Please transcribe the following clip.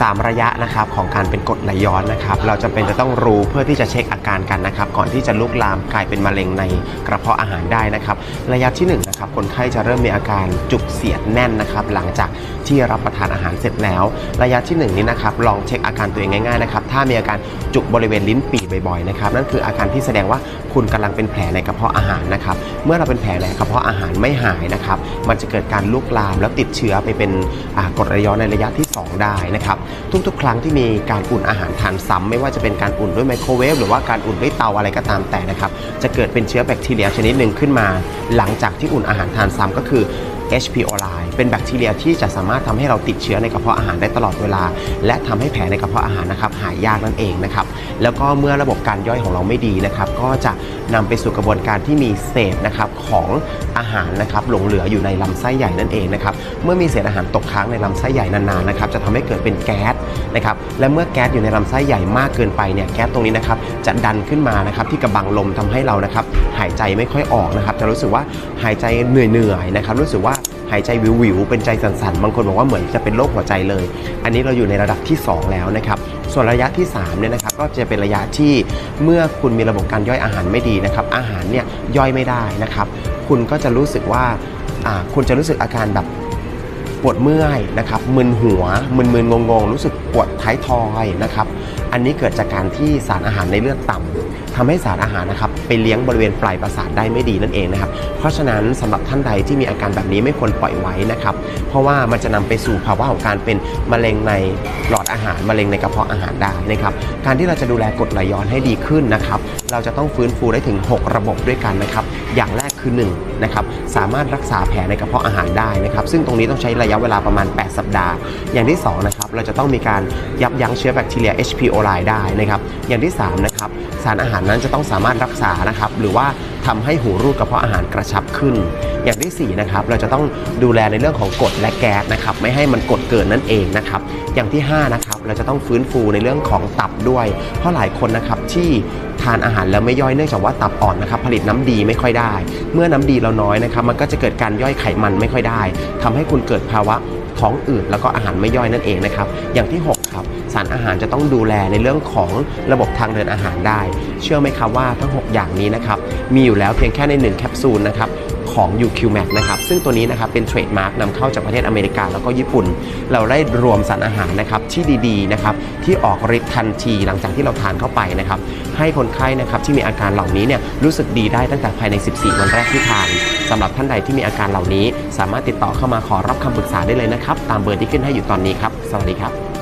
3 ระยะนะครับของการเป็นกรดไหลย้อนนะครับเราจำเป็นจะต้องรู้เพื่อที่จะเช็คอาการกันนะครับ ก่อนที่จะลุกลามกลายเป็นมะเร็งในกระเพาะอาหารได้นะครับ ระยะที่1นะครับคนไข้จะเริ่มมีอาการจุกเสียดแน่นนะครับ หลังจากที่รับประทานอาหารเสร็จแล้ว ระยะที่ 1 นี้นะครับลองเช็คอาการตัวเองง่ายๆนะครับถ้ามีอาการจุกบริเวณลิ้นปี่บ่อยๆนะครับนั่นคืออาการที่แสดงว่าคุณกำลังเป็นแผลในกระเพาะอาหารนะครับเมื่อเราเป็นแผลในกระเพาะอาหารไม่หายนะครับมันจะเกิดการลุกลามแล้วติดเชื้อไปเป็นกรดไหลย้อนในระยะที่ 2 ได้นะครับ ทุกๆ ครั้งที่มีการอุ่นอาหารทานซ้ำไม่ว่าจะเป็นการอุ่นด้วยไมโครเวฟหรือว่าการอุ่นด้วยเตาอะไรก็ตามแต่นะครับจะเกิดเป็นเชื้อแบคทีเรียชนิดหนึ่งขึ้นมา หลังจากที่อุ่นอาหารทานซ้ำก็คือ H. pylori เป็นแบคทีเรียที่จะสามารถทำให้เราติดเชื้อในกระเพาะอาหารได้ตลอดเวลา และทำให้แผลในกระเพาะอาหารนะครับหายยากนั่นเองนะครับแล้วก็เมื่อระบบการย่อยของเราไม่ดีนะครับก็จะนำไปสู่กระบวนการที่มีเศษนะครับของอาหารนะครับหลงเหลืออยู่ในลำไส้ใหญ่นั่นเองนะครับเมื่อมีเศษอาหารตกค้างในลำไส้ใหญ่นานๆนะครับจะทำให้เกิดเป็นแก๊สนะครับและเมื่อแก๊สอยู่ในลำไส้ใหญ่มากเกินไปเนี่ยแก๊สตรงนี้นะครับจะดันขึ้นมานะครับที่กระบังลมทำให้เรานะครับหายใจไม่ค่อยออกนะครับจะรู้สึกว่าหายใจเหนื่อยๆนะครับรู้สึกว่า หายใจวิววิวๆเป็นใจสั่นๆ บางคนบอกว่าเหมือนจะเป็นโรคหัวใจเลย อันนี้เราอยู่ในระดับที่ 2 แล้วนะครับส่วนระยะที่3เนี่ยนะครับก็จะเป็นระยะที่เมื่อคุณมีระบบการย่อยอาหารไม่ดีนะครับอาหารเนี่ยย่อยไม่ได้นะครับคุณก็จะรู้สึกว่าคุณจะรู้สึกอาการแบบ ปวดเมื่อยนะครับมึนหัวมึนๆงงๆรู้สึกปวดท้ายทอยนะครับอันนี้เกิดจากการที่สารอาหารในเลือดต่ำทำให้สารอาหารนะครับไปเลี้ยงบริเวณปลายประสาทได้ไม่ดีนั่นเองนะครับเพราะฉะนั้นสำหรับท่านใดที่มีอาการแบบนี้ไม่ควรปล่อยไว้นะครับเพราะว่ามันจะนำไปสู่ภาวะของการเป็นมะเร็งในหลอดอาหารมะเร็งในกระเพาะอาหารได้นะครับการที่เราจะดูแลกรดไหลย้อนให้ดีขึ้นนะครับเราจะต้องฟื้นฟูได้ถึง 6 ระบบด้วยกันนะครับอย่างแรก คือ1นะครับสามารถรักษาแผลในกระเพาะอาหารได้นะครับ ซึ่งตรงนี้ต้องใช้ระยะเวลาประมาณ 8 สัปดาห์ อย่างที่2นะครับเราจะต้องมีการยับยั้งเชื้อแบคทีเรีย H. pylori ได้นะครับ อย่างที่3นะครับสารอาหารนั้นจะต้องสามารถรักษานะครับหรือว่าทำให้หูรูดกระเพาะอาหารกระชับขึ้น อย่างที่4นะครับเราจะต้องดูแลในเรื่องของกรดและแก๊สนะครับไม่ให้มันกดเกินนั่นเองนะครับอย่างที่5นะครับเราจะต้องฟื้นฟูในเรื่องของตับด้วย เพราะหลายคนนะครับที่ ทานอาหารแล้วไม่ย่อยเนื่องจากว่าตับอ่อนนะครับผลิตน้ำดีไม่ค่อยได้ เมื่อน้ำดีเราน้อยนะครับมันก็จะเกิดการย่อยไขมันไม่ค่อยได้ทำให้คุณเกิดภาวะท้องอืดแล้วก็อาหารไม่ย่อยนั่นเองนะครับอย่างที่หกครับ สารอาหารจะต้องดูแลในเรื่องของระบบทางเดินอาหารได้ เชื่อไหมครับว่าทั้ง 6 อย่างนี้นะครับมีอยู่แล้วเพียงแค่ใน 1 แคปซูลนะครับ ของ UQMax นะครับซึ่งตัวนี้นะครับเป็นเทรดมาร์กนำเข้าจากประเทศอเมริกาแล้วก็ญี่ปุ่น เราได้รวมสารอาหารนะครับที่ดีๆนะครับที่ออกฤทธิ์ทันทีหลังจากที่เราทานเข้าไปนะครับให้คนไข้นะครับที่มีอาการเหล่านี้เนี่ยรู้สึกดีได้ตั้งแต่ภายใน 14 วันแรกที่ทานสำหรับท่านใดที่มีอาการเหล่านี้ สามารถติดต่อเข้ามาขอรับคำปรึกษาได้เลยนะครับตามเบอร์ที่ขึ้นให้อยู่ตอนนี้ครับสวัสดีครับ